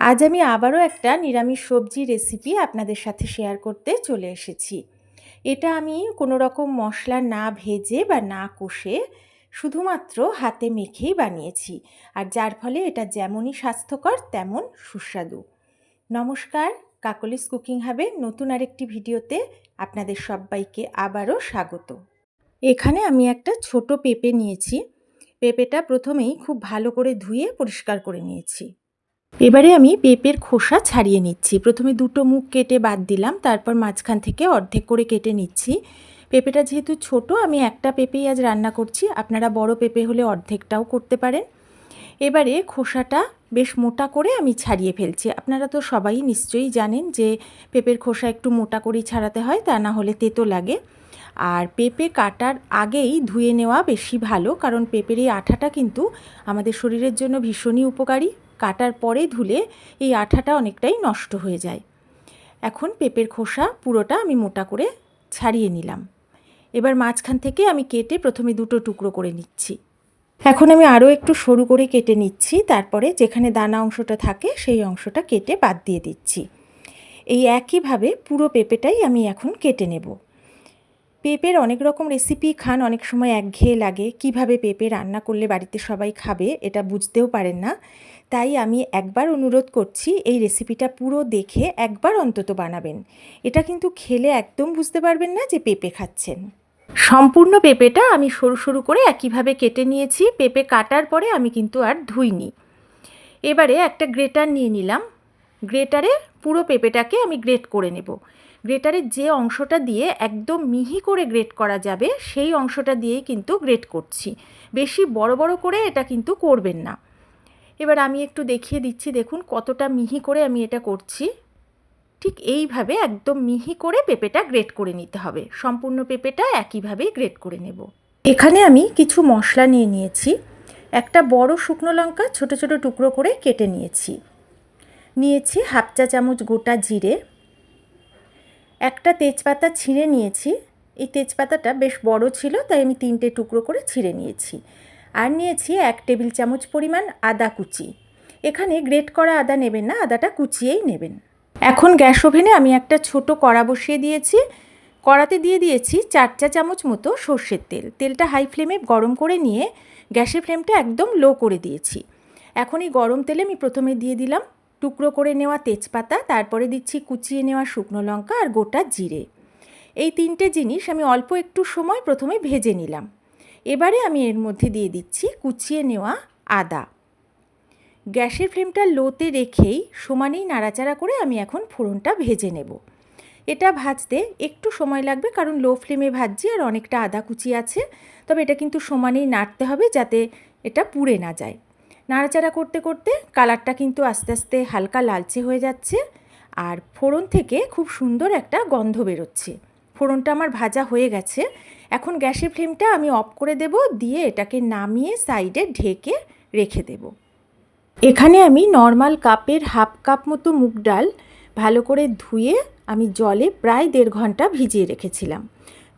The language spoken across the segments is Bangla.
আজ আমি আবারও একটা নিরামিষ সবজি রেসিপি আপনাদের সাথে শেয়ার করতে চলে এসেছি। এটা আমি কোনো রকম মশলা না ভেজে বা না কষে শুধুমাত্র হাতে মেখেই বানিয়েছি আর যার ফলে এটা যেমনই স্বাস্থ্যকর তেমন সুস্বাদু। নমস্কার, কাকলিস কুকিং হাবে নতুন আরেকটি ভিডিওতে আপনাদের সবাইকে আবারও স্বাগত। এখানে আমি একটা ছোট পেঁপে নিয়েছি। পেঁপেটা প্রথমেই খুব ভালো করে ধুয়ে পরিষ্কার করে নিয়েছি। এবারে আমি পেঁপের খোসা ছাড়িয়ে নিচ্ছি। প্রথমে দুটো মুখ কেটে বাদ দিলাম, তারপর মাঝখান থেকে অর্ধেক করে কেটে নিচ্ছি। পেঁপেটা যেহেতু ছোট, আমি একটা পেঁপেই আজ রান্না করছি। আপনারা বড় পেঁপে হলে অর্ধেকটাও করতে পারেন। এবারে খোসাটা বেশ মোটা করে আমি ছাড়িয়ে ফেলছি। আপনারা তো সবাই নিশ্চয়ই জানেন যে পেঁপের খোসা একটু মোটা করেই ছাড়াতে হয়, তা না হলে তেতো লাগে। আর পেঁপে কাটার আগেই ধুয়ে নেওয়া বেশি ভালো, কারণ পেঁপের এই আঠাটা কিন্তু আমাদের শরীরের জন্য ভীষণই উপকারী। কাটার পরে ধুলে এই আঠাটা অনেকটাই নষ্ট হয়ে যায়। এখন পেঁপের খোসা পুরোটা আমি মোটা করে ছাড়িয়ে নিলাম। এবার মাঝখান থেকে আমি কেটে প্রথমে দুটো টুকরো করে নিচ্ছি। এখন আমি আরও একটু সরু করে কেটে নিচ্ছি, তারপরে যেখানে দানা অংশটা থাকে সেই অংশটা কেটে বাদ দিয়ে দিচ্ছি। এই একইভাবে পুরো পেঁপেটাই আমি এখন কেটে নেব। পেঁপের অনেক রকম রেসিপি খান, অনেক সময় একঘেয়ে লাগে। কীভাবে পেঁপে রান্না করলে বাড়িতে সবাই খাবে এটা বুঝতেও পারেন না। তাই আমি একবার অনুরোধ করছি এই রেসিপিটা পুরো দেখে একবার অন্তত বানাবেন। এটা কিন্তু খেলে একদম বুঝতে পারবেন না যে পেঁপে খাচ্ছেন। সম্পূর্ণ পেঁপেটা আমি সরু সরু করে একইভাবে কেটে নিয়েছি। পেঁপে কাটার পরে আমি কিন্তু আর ধুইনি। এবারে একটা গ্রেটার নিয়ে নিলাম। গ্রেটারে পুরো পেঁপেটাকে আমি গ্রেট করে নেব। গ্রেটারের যে অংশটা দিয়ে একদম মিহি করে গ্রেট করা যাবে, সেই অংশটা দিয়েই কিন্তু গ্রেট করছি। বেশি বড় বড় করে এটা কিন্তু করবেন না। এবার আমি একটু দেখিয়ে দিচ্ছি, দেখুন কতটা মিহি করে আমি এটা করছি। ঠিক এইভাবে একদম মিহি করে পেঁপেটা গ্রেট করে নিতে হবে। সম্পূর্ণ পেঁপেটা একইভাবেই গ্রেট করে নেব। এখানে আমি কিছু মশলা নিয়ে নিয়েছি। একটা বড় শুকনো লঙ্কা ছোট ছোট টুকরো করে কেটে নিয়েছি। নিয়েছি হাফ চা চামচ গোটা জিরে। একটা তেজপাতা ছিঁড়ে নিয়েছি। এই তেজপাতাটা বেশ বড় ছিল, তাই আমি তিনটে টুকরো করে ছিঁড়ে নিয়েছি। আর নিয়েছি এক টেবিল চামচ পরিমাণ আদা কুচি। এখানে গ্রেট করা আদা নেবেন না, আদাটা কুচিয়েই নেবেন। এখন গ্যাস ওভেনে আমি একটা ছোট কড়া বসিয়ে দিয়েছি। কড়াতে দিয়ে দিয়েছি চার চা চামচ মতো সর্ষের তেল। তেলটা হাই ফ্লেমে গরম করে নিয়ে গ্যাসের ফ্লেমটা একদম লো করে দিয়েছি। এখন এই গরম তেলে আমি প্রথমে দিয়ে দিলাম টুকরো করে নেওয়া তেজপাতা, তারপরে দিচ্ছি কুচিয়ে নেওয়া শুকনো লঙ্কা আর গোটা জিরে। এই তিনটে জিনিস আমি অল্প একটু সময় প্রথমে ভেজে নিলাম। এবারে আমি এর মধ্যে দিয়ে দিচ্ছি কুচিয়ে নেওয়া আদা। গ্যাসের ফ্লেমটা লোতে রেখেই সমানেই নাড়াচাড়া করে আমি এখন ফোড়নটা ভেজে নেব। এটা ভাজতে একটু সময় লাগবে কারণ লো ফ্লেমে ভাজছি আর অনেকটা আদা কুচি আছে। তবে এটা কিন্তু সমানেই নাড়তে হবে যাতে এটা পুড়ে না যায়। নাড়াচাড়া করতে করতে কালারটা কিন্তু আস্তে আস্তে হালকা লালচে হয়ে যাচ্ছে। আর ফোড়ন থেকে খুব সুন্দর একটা গন্ধ বেরোচ্ছে। ফোড়নটা আমার ভাজা হয়ে গেছে। এখন গ্যাসের ফ্লেমটা আমি অফ করে দেব, দিয়ে এটাকে নামিয়ে সাইডে ঢেকে রেখে দেব। এখানে আমি নর্মাল কাপের হাফ কাপ মতো মুগ ডাল ভালো করে ধুয়ে আমি জলে প্রায় দেড় ঘণ্টা ভিজিয়ে রেখেছিলাম।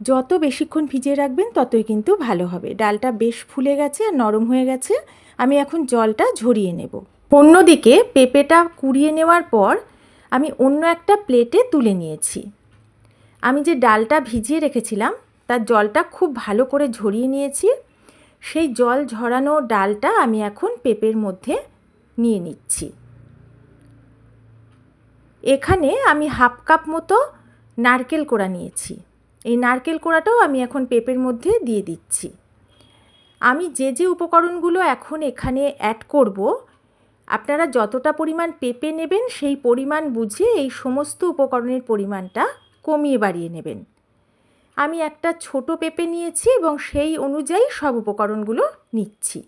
যত বেশিক্ষণ ভিজিয়ে রাখবেন, ততই কিন্তু ভালো হবে। ডালটা বেশ ফুলে গেছে আর নরম হয়ে গেছে। আমি এখন জলটা ঝরিয়ে নেব। অন্যদিকে পেঁপেটা কুড়িয়ে নেওয়ার পর আমি অন্য একটা প্লেটে তুলে নিয়েছি। আমি যে ডালটা ভিজিয়ে রেখেছিলাম, তার জলটা খুব ভালো করে ঝরিয়ে নিয়েছি। সেই জল ঝরানো ডালটা আমি এখন পেঁপের মধ্যে নিয়ে নিচ্ছি। এখানে আমি হাফ কাপ মতো নারকেল কোড়া নিয়েছি। এই নারকেল কোড়াটাও আমি এখন পেঁপের মধ্যে দিয়ে দিচ্ছি। আমি যে যে উপকরণগুলো এখন এখানে অ্যাড করব, আপনারা যতটা পরিমাণ পেঁপে নেবেন সেই পরিমাণ বুঝে এই সমস্ত উপকরণের পরিমাণটা কমিয়ে বাড়িয়ে নেবেন। আমি একটা ছোট পেঁপে নিয়েছি এবং সেই অনুযায়ী সব উপকরণগুলো নিচ্ছি।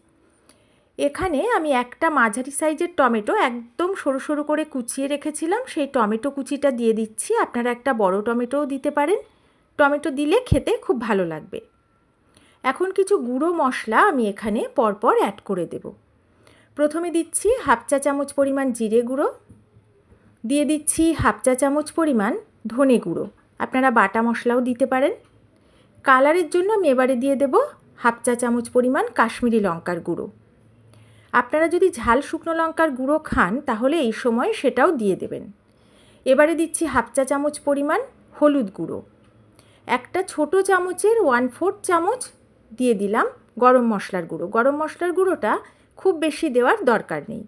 এখানে আমি একটা মাঝারি সাইজের টমেটো একদম সরু সরু করে কুচিয়ে রেখেছিলাম। সেই টমেটো কুচিটা দিয়ে দিচ্ছি। আপনারা একটা বড় টমেটোও দিতে পারেন। টমেটো দিলে খেতে খুব ভালো লাগবে। এখন কিছু গুঁড়ো মশলা আমি এখানে পরপর অ্যাড করে দেব। প্রথমে দিচ্ছি হাফ চা চামচ পরিমাণ জিরে গুঁড়ো। দিয়ে দিচ্ছি হাফ চা চামচ পরিমাণ ধনে গুঁড়ো। আপনারা বাটা মশলাও দিতে পারেন। কালারের জন্য আমি এবারে দিয়ে দেব হাফ চা চামচ পরিমাণ কাশ্মীরি লঙ্কার গুঁড়ো। আপনারা যদি ঝাল শুকনো লঙ্কার গুঁড়ো খান, তাহলে এই সময় সেটাও দিয়ে দেবেন। এবারে দিচ্ছি হাফ চা চামচ পরিমাণ হলুদ গুঁড়ো। একটা ছোট চামচের ওয়ান ফোর্থ চামচ দিয়ে দিলাম গরম মশলার গুঁড়ো। গরম মশলার গুঁড়োটা খুব বেশি দেওয়ার দরকার নেই।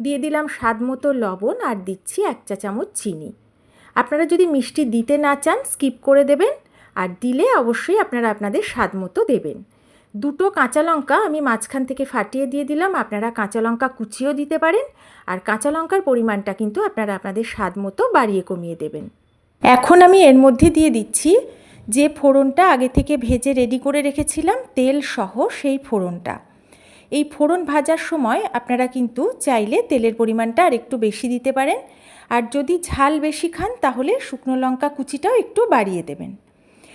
দিয়ে দিলাম স্বাদ মতো লবণ আর দিচ্ছি এক চা চামচ চিনি। আপনারা যদি মিষ্টি দিতে না চান, স্কিপ করে দেবেন। আর দিলে অবশ্যই আপনারা আপনাদের স্বাদ মতো দেবেন। দুটো কাঁচা লঙ্কা আমি মাঝখান থেকে ফাটিয়ে দিয়ে দিলাম। আপনারা কাঁচা লঙ্কা কুচিও দিতে পারেন। আর কাঁচা লঙ্কার পরিমাণটা কিন্তু আপনারা আপনাদের স্বাদ মতো বাড়িয়ে কমিয়ে দেবেন। এখন আমি এর মধ্যে দিয়ে দিচ্ছি যে ফোড়নটা আগে থেকে ভেজে রেডি করে রেখেছিলাম, তেল সহ সেই ফোড়নটা। এই ফোড়ন ভাজার সময় আপনারা কিন্তু চাইলে তেলের পরিমাণটা আর একটু বেশি দিতে পারেন। আর যদি ঝাল বেশি খান, তাহলে শুকনো লঙ্কা কুচিটাও একটু বাড়িয়ে দেবেন।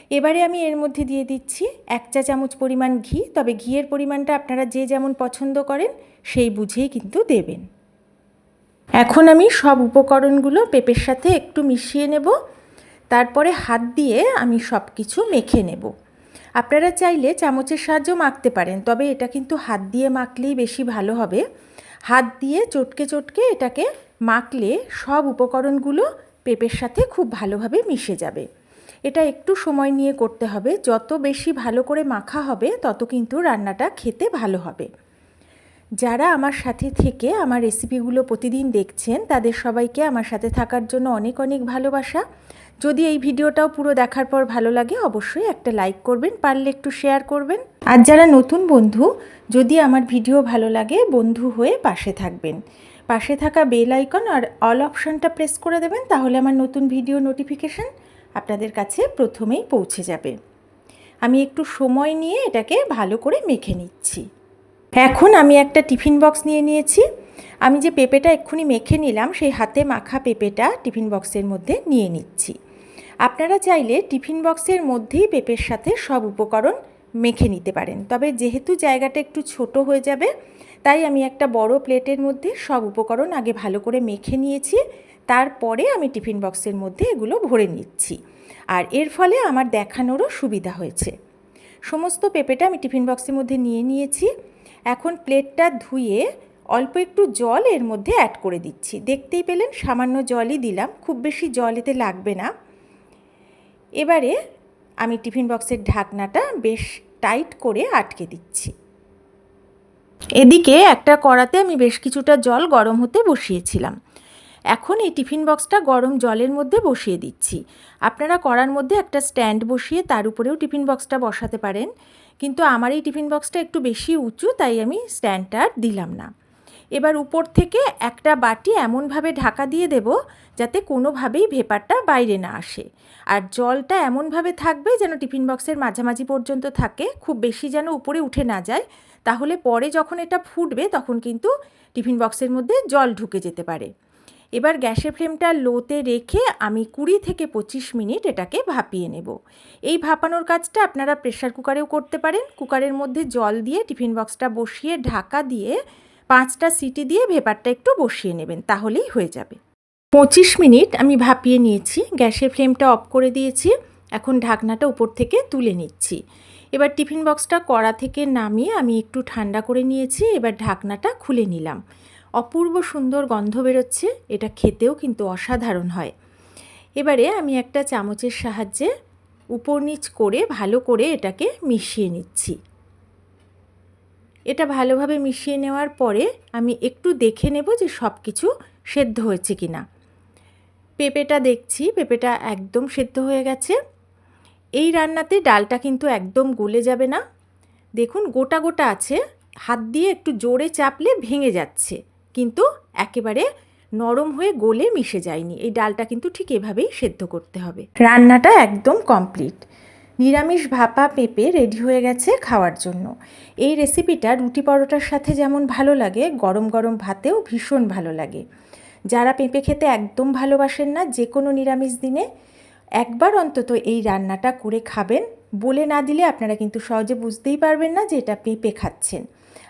এবারে আমি এর মধ্যে দিয়ে দিচ্ছি এক চা চামচ পরিমাণ ঘি, তবে ঘিয়ের পরিমাণটা আপনারা যে যেমন পছন্দ করেন, সেই বুঝেই কিন্তু দেবেন। এখন আমি সব উপকরণগুলো পেঁপের সাথে একটু মিশিয়ে নেব। তারপরে হাত দিয়ে আমি সব কিছু মেখে নেব। আপনারা চাইলে চামচের সাহায্য মাখতে পারেন, তবে এটা কিন্তু হাত দিয়ে মাখলেই বেশি ভালো হবে। হাত দিয়ে চটকে চটকে এটাকে মাখলে সব উপকরণগুলো পেঁপের সাথে খুব ভালোভাবে মিশে যাবে। এটা একটু সময় নিয়ে করতে হবে। যত বেশি ভালো করে মাখা হবে, তত কিন্তু রান্নাটা খেতে ভালো হবে। যারা আমার সাথে থেকে আমার রেসিপিগুলো প্রতিদিন দেখছেন, তাদের সবাইকে আমার সাথে থাকার জন্য অনেক অনেক ভালোবাসা। যদি এই ভিডিওটাও পুরো দেখার পর ভালো লাগে, অবশ্যই একটা লাইক করবেন, পারলে একটু শেয়ার করবেন। আর যারা নতুন বন্ধু, যদি আমার ভিডিও ভালো লাগে, বন্ধু হয়ে পাশে থাকবেন। পাশে থাকা বেল আইকন আর অল অপশানটা প্রেস করে দেবেন, তাহলে আমার নতুন ভিডিও নোটিফিকেশান আপনাদের কাছে প্রথমেই পৌঁছে যাবে। আমি একটু সময় নিয়ে এটাকে ভালো করে মেখে নিচ্ছি। এখন আমি একটা টিফিন বক্স নিয়ে নিয়েছি। আমি যে পেঁপেটা এক্ষুনি মেখে নিলাম, সেই হাতে মাখা পেঁপেটা টিফিন বক্সের মধ্যে নিয়ে নিচ্ছি। আপনারা চাইলে টিফিন বক্সের মধ্যেই পেঁপের সাথে সব উপকরণ মেখে নিতে পারেন। তবে যেহেতু জায়গাটা একটু ছোট হয়ে যাবে, তাই আমি একটা বড় প্লেটের মধ্যে সব উপকরণ আগে ভালো করে মেখে নিয়েছি, তারপরে আমি টিফিন বক্সের মধ্যে এগুলো ভরে নিচ্ছি। আর এর ফলে আমার দেখানোরও সুবিধা হয়েছে। সমস্ত পেঁপেটা আমি টিফিন বক্সের মধ্যে নিয়ে নিয়েছি। এখন প্লেটটা ধুয়ে অল্প একটু জল এর মধ্যে অ্যাড করে দিচ্ছি। দেখতেই পেলেন, সামান্য জলই দিলাম, খুব বেশি জল এতে লাগবে না। এবারে আমি টিফিন বক্সের ঢাকনাটা বেশ টাইট করে আটকে দিচ্ছি। এদিকে একটা কড়াতে আমি বেশ কিছুটা জল গরম হতে বসিয়েছিলাম। এখন এই টিফিন বক্সটা গরম জলের মধ্যে বসিয়ে দিচ্ছি। আপনারা কড়ার মধ্যে একটা স্ট্যান্ড বসিয়ে তার উপরেও টিফিন বক্সটা বসাতে পারেন। কিন্তু আমার এই টিফিন বক্সটা একটু বেশি উঁচু, তাই আমি স্ট্যান্ডটা দিলাম না। এবার উপর থেকে একটা বাটি এমনভাবে ঢাকা দিয়ে দেব যাতে কোনোভাবেই ভেপারটা বাইরে না আসে। আর জলটা এমনভাবে থাকবে যেন টিফিন বক্সের মাঝামাঝি পর্যন্ত থাকে, খুব বেশি যেন উপরে উঠে না যায়। তাহলে পরে যখন এটা ফুটবে তখন কিন্তু টিফিন বক্সের মধ্যে জল ঢুকে যেতে পারে। এবার গ্যাসের ফ্লেমটা লোতে রেখে আমি কুড়ি থেকে পঁচিশ মিনিট এটাকে ভাপিয়ে নেব। এই ভাপানোর কাজটা আপনারা প্রেশার কুকারেও করতে পারেন। কুকারের মধ্যে জল দিয়ে টিফিন বক্সটা বসিয়ে ঢাকা দিয়ে পাঁচটা সিটি দিয়ে ভেপারটা একটু বসিয়ে নেবেন, তাহলেই হয়ে যাবে। পঁচিশ মিনিট আমি ভাপিয়ে নিয়েছি, গ্যাসের ফ্লেমটা অফ করে দিয়েছি, এখন ঢাকনাটা উপর থেকে তুলে নিচ্ছি। এবার টিফিন বক্সটা কড়া থেকে নামিয়ে আমি একটু ঠান্ডা করে নিয়েছি, এবার ঢাকনাটা খুলে নিলাম। অপূর্ব সুন্দর গন্ধ বেরোচ্ছে, এটা খেতেও কিন্তু অসাধারণ হয়। এবারে আমি একটা চামচের সাহায্যে উপর নিচ করে ভালো করে এটাকে মিশিয়ে নিচ্ছি। এটা ভালোভাবে মিশিয়ে নেওয়ার পরে আমি একটু দেখে নেব যে সব কিছু সেদ্ধ হয়েছে কি না পেঁপেটা দেখছি, পেঁপেটা একদম সেদ্ধ হয়ে গেছে। এই রান্নাতে ডালটা কিন্তু একদম গলে যাবে না। দেখুন, গোটা গোটা আছে। হাত দিয়ে একটু জোরে চাপলে ভেঙে যাচ্ছে, কিন্তু একেবারে নরম হয়ে গলে মিশে যায়নি। এই ডালটা কিন্তু ঠিক এভাবেই সেদ্ধ করতে হবে। রান্নাটা একদম কমপ্লিট। নিরামিষ ভাপা পেঁপে রেডি হয়ে গেছে খাওয়ার জন্য। এই রেসিপিটা রুটি পরোটার সাথে যেমন ভালো লাগে, গরম গরম ভাতেও ভীষণ ভালো লাগে। যারা পেঁপে খেতে একদম ভালোবাসেন না যে কোনো নিরামিষ দিনে, একবার অন্তত এই রান্নাটা করে খাবেন। বলে না দিলে আপনারা কিন্তু সহজে বুঝতেই পারবেন না যে এটা পেঁপে খাচ্ছেন।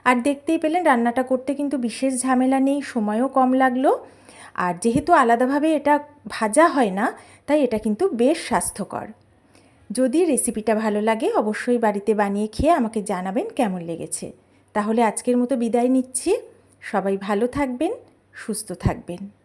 আর দেখতেই পেলেন রান্নাটা করতে কিন্তু বিশেষ ঝামেলা নেই, সময়ও কম লাগল। আর যেহেতু আলাদাভাবে এটা ভাজা হয় না, তাই এটা কিন্তু বেশ স্বাস্থ্যকর। যদি রেসিপিটা ভালো লাগে, অবশ্যই বাড়িতে বানিয়ে খেয়ে আমাকে জানাবেন কেমন লেগেছে। তাহলে আজকের মতো বিদায় নিচ্ছি। সবাই ভালো থাকবেন, সুস্থ থাকবেন।